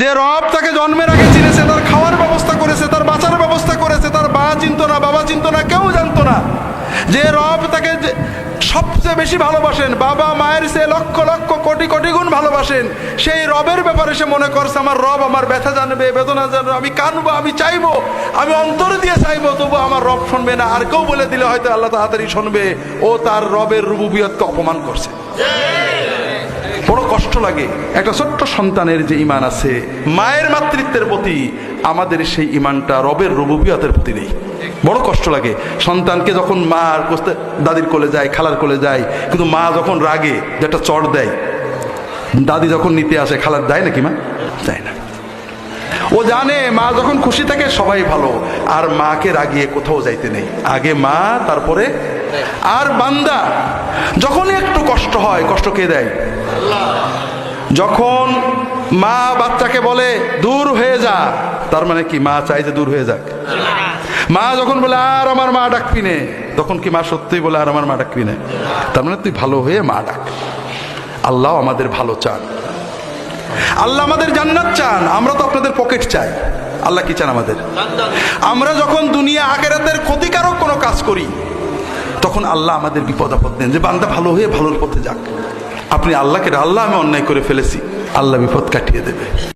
যে রব তাকে জন্মের আগে চিনেছে, তার খাওয়ার ব্যবস্থা করেছে, তার বাঁচার ব্যবস্থা করেছে, তার মা চিনতো না, বাবা চিনতো না, কেউ জানতো না। যে রব তাকে সবচেয়ে বেশি ভালোবাসেন, বাবা মায়ের সে লক্ষ লক্ষ কোটি কোটি গুণ ভালোবাসেন, সেই রবের ব্যাপারে সে মনে করছে, আমার রব আমার ব্যথা জানবে, বেদনা জানবে, আমি কানবো, আমি চাইব, আমি অন্তর দিয়ে চাইব, তবু আমার রব শুনবে না। আর কেউ বলে দিলে হয়তো আল্লাহ তাড়াতাড়ি শুনবে, ও তার রবের রুবুবিয়তকে অপমান করছে। বড় কষ্ট লাগে। একটা ছোট্ট সন্তানের যে ইমান আছে, মায়ের মাতৃত্বের প্রতি আমাদের সেই ইমানটা রবের রবুবিয়তের প্রতি নেই। বড় কষ্ট লাগে। সন্তানকে যখন মা আর দাদির কোলে যায়, খালার কোলে যায়, কিন্তু মা যখন রাগে যেটা চড় দেয়, দাদি যখন নিতে আসে, খালার দেয় নাকি মা? দেয় না। ও জানে মা যখন খুশি থাকে সবাই ভালো, আর মাকে রাগিয়ে কোথাও যাইতে নেই। আগে মা, তারপরে আর বান্দা যখনই একটু কষ্ট হয় কষ্ট কে দেয়? যখন মা বাচ্চাকে বলে দূর হয়ে যা তার মানে কি মা চাই যে দূর হয়ে যাক? মা যখন বলে আর আমার মা ডাকবি নে তখন কি মা সত্যিই বলে আর আমার মা ডাকবি নে? তার মানে তুই ভালো হয়ে মা ডাক। আল্লাহ আমাদের ভালো চান। আল্লাহ আমাদের জান্নাত চান। আমরা তো আপনাদের পকেট চাই। আল্লাহ কি চান আমাদের? আমরা যখন দুনিয়া আখেরাতের ক্ষতিকারক কোনো কাজ করি তখন আল্লাহ আমাদের বিপদ আপদ দেন যে, বান্দা ভালো হয়ে ভালোর পথে যাক। আপনি আল্লাহকে, আল্লাহ আমি অন্যায় করে ফেলেছি, আল্লাহ বিপদ কাটিয়ে দেবে।